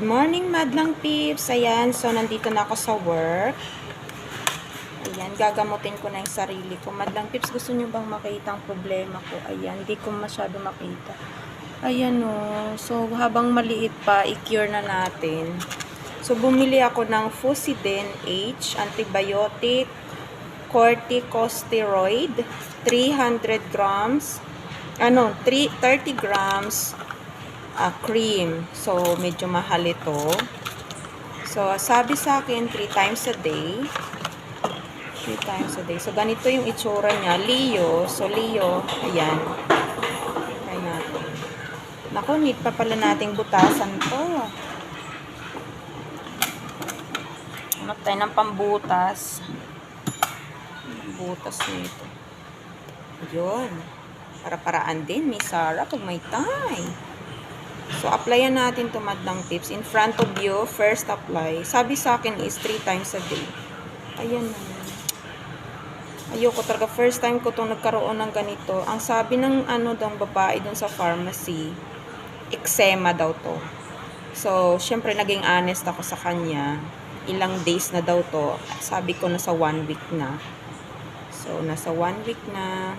Good morning, madlang peeps. Ayan, so nandito na ako sa work. Ayan, gagamutin ko na yung sarili ko. Madlang peeps, gusto nyo bang makita ang problema ko? Ayan, hindi ko masyado makita. Ayan o. So, habang maliit pa, i-cure na natin. So, bumili ako ng Fusidin H, antibiotic, corticosteroid, 300 grams, ano, 3, 30 grams, ah, cream. So, medyo mahal ito. So, sabi sa akin, 3 times a day. 3 times a day. So, ganito yung itsura niya. Leo. So, Leo, ayan. Try natin. Naku, need pa pala nating butasan to. Hanap tayo ng pambutas. Butas nito. Yun. Para-paraan din, Miss Sarah, pag may time. So, applyan natin to madlang tips. In front of you, first apply. Sabi sa akin is 3 times a day. Ayan na. Ayoko talaga. First time ko itong nagkaroon ng ganito. Ang sabi ng ano daw babae dun sa pharmacy, eczema daw to. So, syempre naging honest ako sa kanya. Ilang days na daw to. Sabi ko nasa one week na. So, nasa one week na.